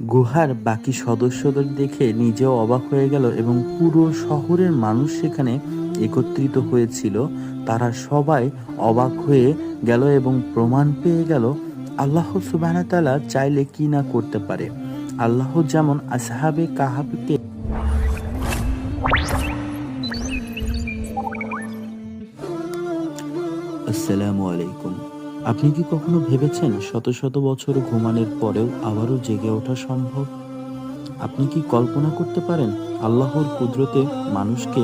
গুহার বাকি সদস্যদের দেখে নিজেও অবাক হয়ে গেল এবং পুরো শহরের মানুষ সেখানে একত্রিত হয়েছিল। তারা সবাই অবাক হয়ে গেল এবং প্রমাণ পেয়ে গেল আল্লাহ সুবাহতালা চাইলে কি না করতে পারে। আল্লাহ যেমন আসহাবে কাহাবকে আসসালামু আলাইকুম। আপনি কি কখনো ভেবেছেন শত শত বছর ঘুমানোর পরেও আবারও জেগে ওঠা সম্ভব? আপনি কি কল্পনা করতে পারেন আল্লাহর কুদরতে মানুষকে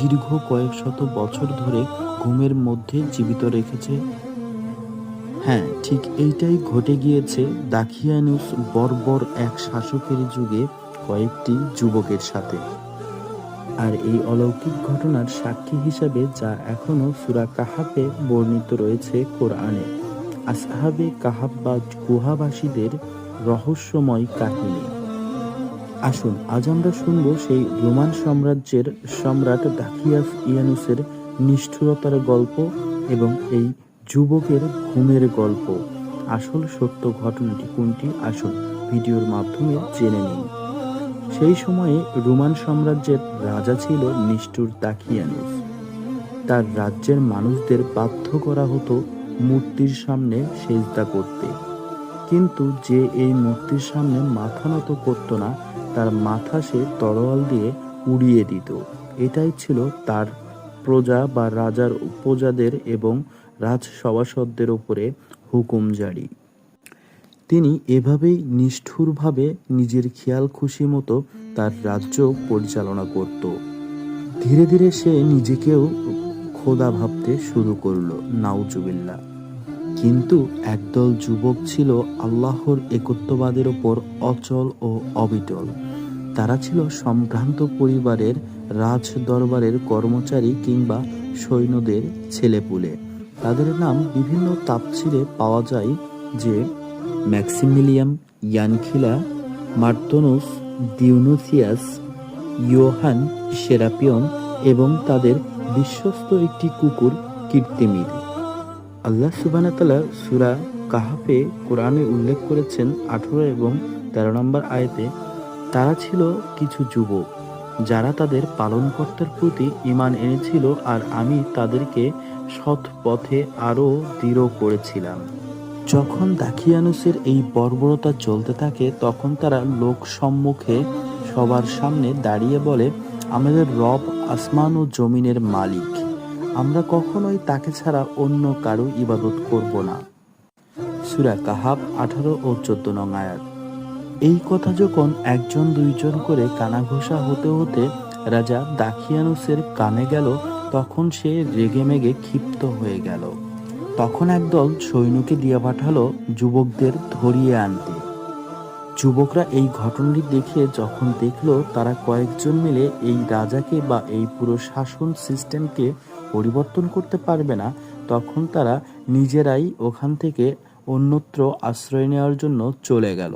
দীর্ঘ কয়েক শত বছর ধরে ঘুমের মধ্যে জীবিত রেখেছে? হ্যাঁ ঠিক এইটাই ঘটে গিয়েছে দাখিয়ানুস বর্বর এক শাসকের যুগে কয়েকটি যুবকের সাথে। আর এই অলৌকিক ঘটনার সাক্ষী হিসাবে যা এখনও সুরা কাহাবে বর্ণিত রয়েছে কোরআনে। আসহাবে কাহাব বা গুহাবাসীদের রহস্যময় কাহিনী। আসুন, আজ আমরা শুনব সেই রোমান সাম্রাজ্যের সম্রাট দাখিয়াস ইয়ানুসের নিষ্ঠুরতার গল্প এবং এই যুবকের ঘুমের গল্প। আসল সত্য ঘটনাটি কোনটি? আসুন ভিডিওর মাধ্যমে জেনে নিন। সেই সময়ে রোমান সাম্রাজ্যের রাজা ছিল নিষ্ঠুর দাখিয়ানুস তার রাজ্যের মানুষদের বাধ্য করা হতো মূর্তির সামনে সেজদা করতে। কিন্তু যে এই মূর্তির সামনে মাথা নত করতো না, তার মাথা সে তরোয়াল দিয়ে উড়িয়ে দিত। এটাই ছিল তার প্রজা বা রাজার প্রজাদের এবং রাজসভাসদদের উপরে হুকুম জারি। তিনি এভাবেই নিষ্ঠুরভাবে নিজের খেয়াল খুশি মতো তার রাজ্য পরিচালনা করত। ধীরে ধীরে সে নিজেকেও খোদা ভাবতে শুরু করল নাউজুবিল্লা কিন্তু একদল যুবক ছিল আল্লাহর একত্ববাদের ওপর অচল ও অবিটল। তারা ছিল সম্ভ্রান্ত পরিবারের রাজ দরবারের কর্মচারী কিংবা সৈন্যদের ছেলেপুলে। তাদের নাম বিভিন্ন তাপসিরে পাওয়া যায় যে ম্যাক্সিমিলিয়াম, ইয়ানখিলা, মার্তনুস, দিউনুসিয়াস, ইয়োহান, সেরাপিয়ন এবং তাদের বিশ্বস্ত একটি কুকুর কীর্তিমির আল্লাহ সুবাহতালা সুরা কাহাফে কোরআনে উল্লেখ করেছেন আঠেরো এবং তেরো নম্বর আয়তে, তারা ছিল কিছু যুবক, যারা তাদের পালনকর্তার প্রতি ইমান এনেছিল আর আমি তাদেরকে সৎ পথে আরও দৃঢ় করেছিলাম। যখন দাখিয়ানুসের এই বর্বরতা চলতে থাকে, তখন তারা লোক সম্মুখে সবার সামনে দাঁড়িয়ে বলে আমাদের রব আসমান ও জমিনের মালিক। আমরা কখনোই তাকে ছাড়া অন্য কারও ইবাদত করব না। সুরা কাহাব আঠারো ও চোদ্দ নং আয়াত। এই কথা যখন একজন দুইজন করে কানাঘোষা হতে হতে রাজা দাখিয়ানুসের কানে গেল, তখন সে রেগেমেগে ক্ষিপ্ত হয়ে গেল। তখন একদল সৈন্যকে দিয়ে পাঠালো যুবকদের ধরিয়ে আনতে। যুবকরা এই ঘটনাটি দেখে যখন দেখল, তারা কয়েকজন মিলে এই রাজাকে বা এই পুরো শাসন সিস্টেমকে পরিবর্তন করতে পারবে না, তখন তারা নিজেরাই ওখান থেকে অন্যত্র আশ্রয় নেওয়ার জন্য চলে গেল।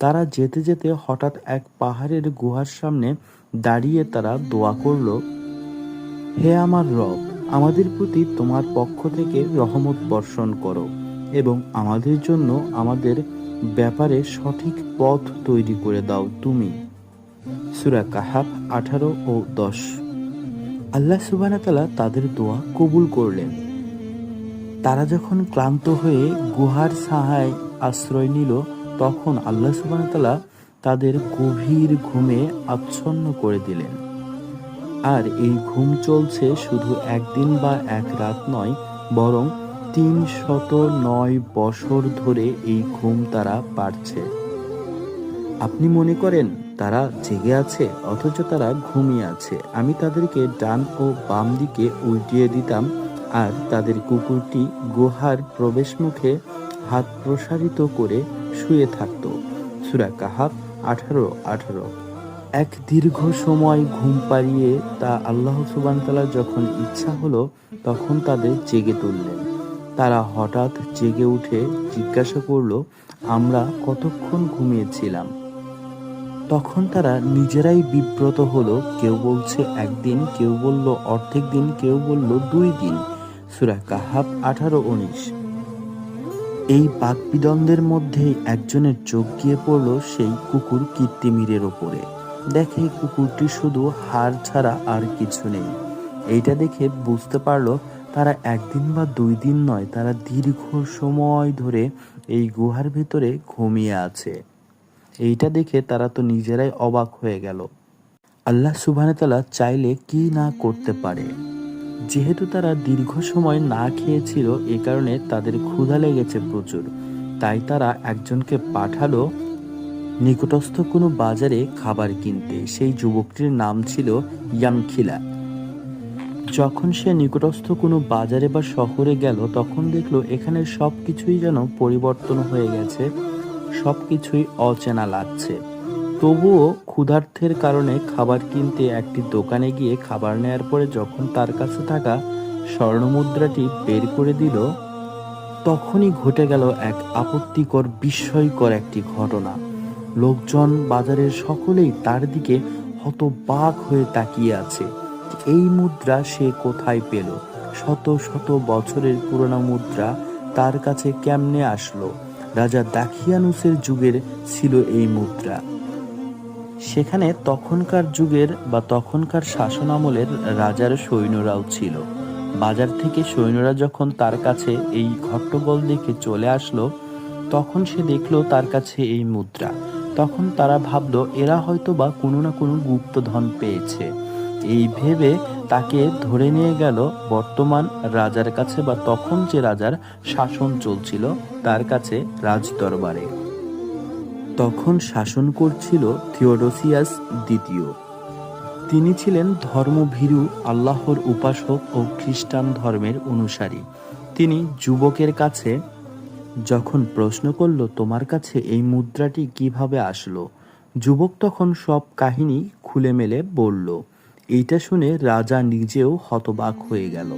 তারা যেতে যেতে হঠাৎ এক পাহাড়ের গুহার সামনে দাঁড়িয়ে তারা দোয়া করল, হে আমার রব, আমাদের প্রতি তোমার পক্ষ থেকে রহমত বর্ষণ করো এবং আমাদের জন্য আমাদের ব্যাপারে সঠিক পথ তৈরি করে দাও তুমি। সুরা কাহাব আঠারো ও দশ। আল্লাহ সুবাহতালা তাদের দোয়া কবুল করলেন। তারা যখন ক্লান্ত হয়ে গুহার সাহায় আশ্রয় নিল, তখন আল্লাহ সুবাহতালা তাদের গভীর ঘুমে আচ্ছন্ন করে দিলেন। আর এই ঘুম চলছে শুধু একদিন বা এক রাত নয়, বরং তিন শত নয় বছর ধরে এই ঘুম তারা পারছে। আপনি মনে করেন তারা জেগে আছে, অথচ তারা ঘুমিয়ে আছে। আমি তাদেরকে ডান ও বাম দিকে উল্টিয়ে দিতাম আর তাদের কুকুরটি গুহার প্রবেশমুখে হাত প্রসারিত করে শুয়ে থাকত। সুরা কাহাব আঠারো আঠারো। এক দীর্ঘ সময় ঘুম পাড়িয়ে তা আল্লাহ সুবানতালা যখন ইচ্ছা হলো, তখন তাদের জেগে তুললেন। তারা হঠাৎ জেগে উঠে জিজ্ঞাসা করল, আমরা কতক্ষণ ঘুমিয়েছিলাম? তখন তারা নিজেরাই বিব্রত হলো। কেউ বলছে, একদিন। কেউ বলল, অর্ধেক দিন। কেউ বলল, দুই দিন। সুরা কাহাব আঠারো উনিশ। এই বাকবিদ্বন্দ্বের মধ্যেই একজনের চোখ গিয়ে পড়ল সেই কুকুর কীর্তিমিরের ওপরে। দেখে কুকুরটি শুধু হাড় ছাড়া আর কিছু নেই। এইটা দেখে বুঝতে পারল তারা একদিন বা দুই দিন নয়, তারা দীর্ঘ সময় ধরে এই গুহার ভিতরে ঘুমিয়ে আছে। এইটা দেখে তারা তো নিজেরাই অবাক হয়ে গেল। আল্লাহ সুবহানাহু চাইলে কি না করতে পারে? যেহেতু তারা দীর্ঘ সময় না খেয়েছিল, এ কারণে তাদের ক্ষুধা লেগেছে প্রচুর। তাই তারা একজনকে পাঠালো নিকটস্থ কোনো বাজারে খাবার কিনতে। সেই যুবকটির নাম ছিল ইয়ামখিলা। যখন সে নিকটস্থ কোনো বাজারে বা শহরে গেল, তখন দেখল এখানে সব কিছুই যেন পরিবর্তন হয়ে গেছে সব কিছুই অচেনা লাগছে। তবুও ক্ষুধার্থের কারণে খাবার কিনতে একটি দোকানে গিয়ে খাবার নেয়ার পরে যখন তার কাছে থাকা স্বর্ণমুদ্রাটি বের করে দিল, তখনই ঘটে গেল এক আপত্তিকর, বিস্ময়কর একটি ঘটনা। লোকজন বাজারের সকলেই তার দিকে হতবাক হয়ে তাকিয়ে আছে। এই মুদ্রা সে কোথায় পেল? শত শত বছরের পুরনো মুদ্রা তার কাছে কেমনে আসলো? রাজা দাখিয়ানুসের যুগের ছিল এই মুদ্রা। সেখানে তখনকার যুগের বা তখনকার শাসন আমলের রাজার সৈন্যরাও ছিল। বাজার থেকে সৈন্যরা যখন তার কাছে এই ঘট্টগোল দেখে চলে আসলো, তখন সে দেখল তার কাছে এই মুদ্রা। তখন তারা ভাবলো, এরা হয়তো বা কোনো না কোনো গুপ্তধন পেয়েছে। এই ভেবে তাকে ধরে নিয়ে গেল বর্তমান রাজার কাছে বা তখন যে রাজার শাসন চলছিল তার কাছে রাজদরবারে। তখন শাসন করছিল থিওডোসিয়াস দ্বিতীয়। তিনি ছিলেন ধর্মভীরু, আল্লাহর উপাসক ও খ্রিস্টান ধর্মের অনুসারী। তিনি যুবকের কাছে যখন প্রশ্ন করল, তোমার কাছে এই মুদ্রাটি কীভাবে আসলো? যুবক তখন সব কাহিনী খুলে মেলে বলল এইটা শুনে রাজা নিজেও হতবাক হয়ে গেল।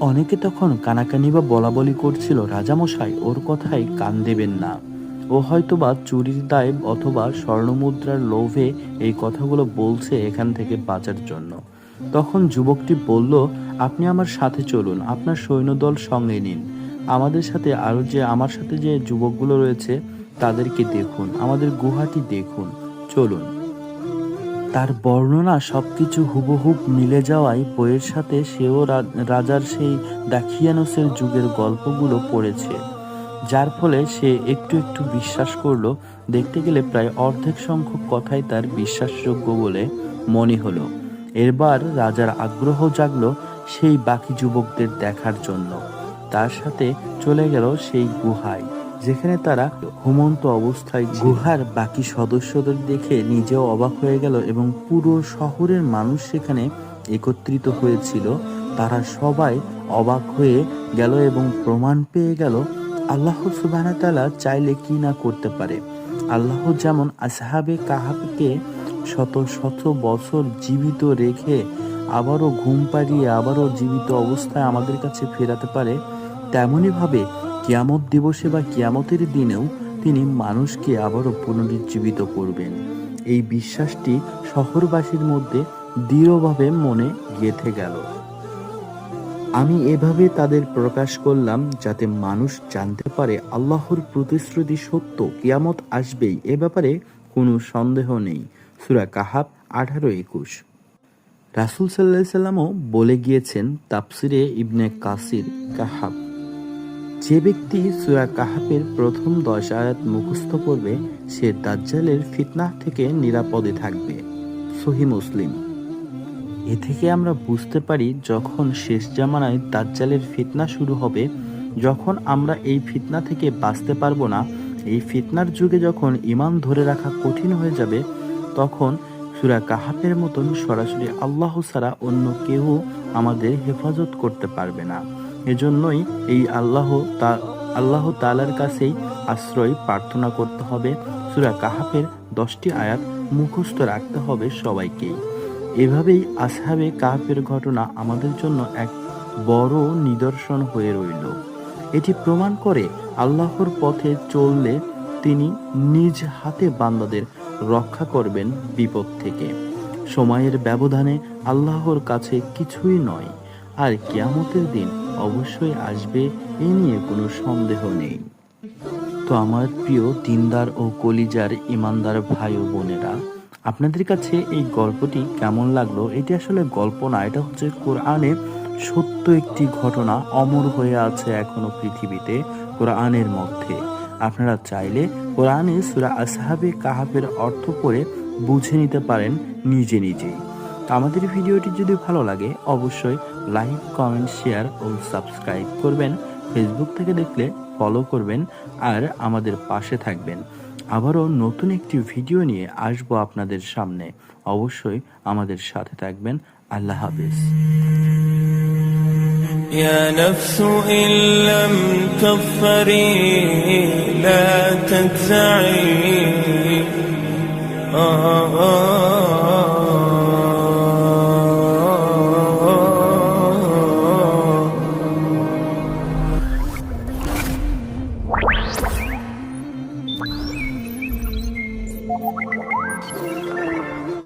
অনেকে তখন কানাকানি বা বলাবলি করছিল, রাজামশাই, ওর কথায় কান দেবেন না। ও হয়তোবা চুরির দায় অথবা স্বর্ণমুদ্রার লোভে এই কথাগুলো বলছে এখান থেকে বাঁচার জন্য। তখন যুবকটি বলল, আপনি আমার সাথে চলুন, আপনার সৈন্যদল সঙ্গে নিন। আমাদের সাথে আরও যে, আমার সাথে যে যুবকগুলো রয়েছে, তাদেরকে দেখুন, আমাদের গুহাটি দেখুন, চলুন। তার বর্ণনা সবকিছু হুবহুব মিলে যাওয়ায় বইয়ের সাথে সেও রাজার সেই দাখিয়ানোসের যুগের গল্পগুলো পড়েছে, যার ফলে সে একটু একটু বিশ্বাস করল, দেখতে গেলে প্রায় অর্ধেক সংখ্যক কথাই তার বিশ্বাসযোগ্য বলে মনে হলো। এরবার রাজার আগ্রহ জাগলো সেই বাকি যুবকদের দেখার জন্য। তার সাথে চলে গেল সেই গুহায়। যেখানে তারা ঘুমন্ত অবস্থায় গুহার বাকি সদস্যদের দেখে নিজেও অবাক হয়ে গেল এবং পুরো শহরের মানুষ সেখানে একত্রিত হয়েছিল। তারা সবাই অবাক হয়ে গেল এবং প্রমাণ পেয়ে গেল আল্লাহ সুবাহ চাইলে কি না করতে পারে। আল্লাহ যেমন আসহাবে কাহাবকে শত শত বছর জীবিত রেখে আবারও ঘুম পাড়িয়ে আবারও জীবিত অবস্থায় আমাদের কাছে ফেরাতে পারে, তেমনইভাবে কিয়ামত দিবসে বা কিয়ামতের দিনেও তিনি মানুষকে আবারও পুনরুজ্জীবিত করবেন। এই বিশ্বাসটি শহরবাসীর মধ্যে দৃঢ়ভাবে মনে গেঁথে গেল। আমি এভাবে তাদের প্রকাশ করলাম যাতে মানুষ জানতে পারে আল্লাহর প্রতিশ্রুতি সত্য কিয়ামত আসবেই, এ ব্যাপারে কোনো সন্দেহ নেই। সুরা কাহাব আঠারো একুশ। রাসুল সাল্লাহ সাল্লামও বলে গিয়েছেন তাপসিরে ইবনে কাসির কাহাব যে ব্যক্তি সুরা কাহাবের প্রথম দশ আয়াত মুখস্থ করবে, সে দাজ্জালের ফিতনাহ থেকে নিরাপদে থাকবে। সহি মুসলিম। এ থেকে আমরা বুঝতে পারি যখন শেষ জামানায় দাজ্জালের ফিতনা শুরু হবে, যখন আমরা এই ফিতনা থেকে বাঁচতে পারব না, এই ফিতনার যুগে যখন ইমান ধরে রাখা কঠিন হয়ে যাবে, তখন সুরা কাহাপের মতন সরাসরি আল্লাহ ছাড়া অন্য কেউ আমাদের হেফাজত করতে পারবে না। এজন্যই এই আল্লাহ তা, আল্লাহ তালার কাছেই আশ্রয় প্রার্থনা করতে হবে। সুরা কাহাফের দশটি আয়াত মুখস্থ রাখতে হবে সবাইকেই। এভাবেই আসহাবে কাহাফের ঘটনা আমাদের জন্য এক বড় নিদর্শন হয়ে রইল। এটি প্রমাণ করে আল্লাহর পথে চললে তিনি নিজ হাতে বান্দাদের রক্ষা করবেন বিপদ থেকে। সময়ের ব্যবধানে আল্লাহর কাছে কিছুই নয়। আর কিয়ামতের দিন অবশ্যই আসবে, এ নিয়ে কোনো সন্দেহ নেই। তো আমার প্রিয় দিনদার ও কলিজার ইমানদার ভাই ও বোনেরা, আপনাদের কাছে এই গল্পটি কেমন লাগল? এটি আসলে গল্প না, এটা হচ্ছে কোরআনে সত্য একটি ঘটনা অমর হয়ে আছে এখনও পৃথিবীতে, কোরআনের মধ্যে। আপনারা চাইলে কোরআনে সুরা আসহাবে কাহাবের অর্থ করে বুঝে নিতে পারেন নিজে নিজেই। আমাদের ভিডিওটি যদি ভালো লাগে অবশ্যই লাইক কমেন্ট শেয়ার ও সাবস্ক্রাইব করবেন ফেসবুক থেকে দেখলে ফলো করবেন আর আমাদের পাশে থাকবেন আবারও নতুন একটি ভিডিও নিয়ে আসবো আপনাদের সামনে অবশ্যই আমাদের সাথে থাকবেন আল্লাহ হাফিজ يا نفس إن لم تظفري لا تجزعي آه آه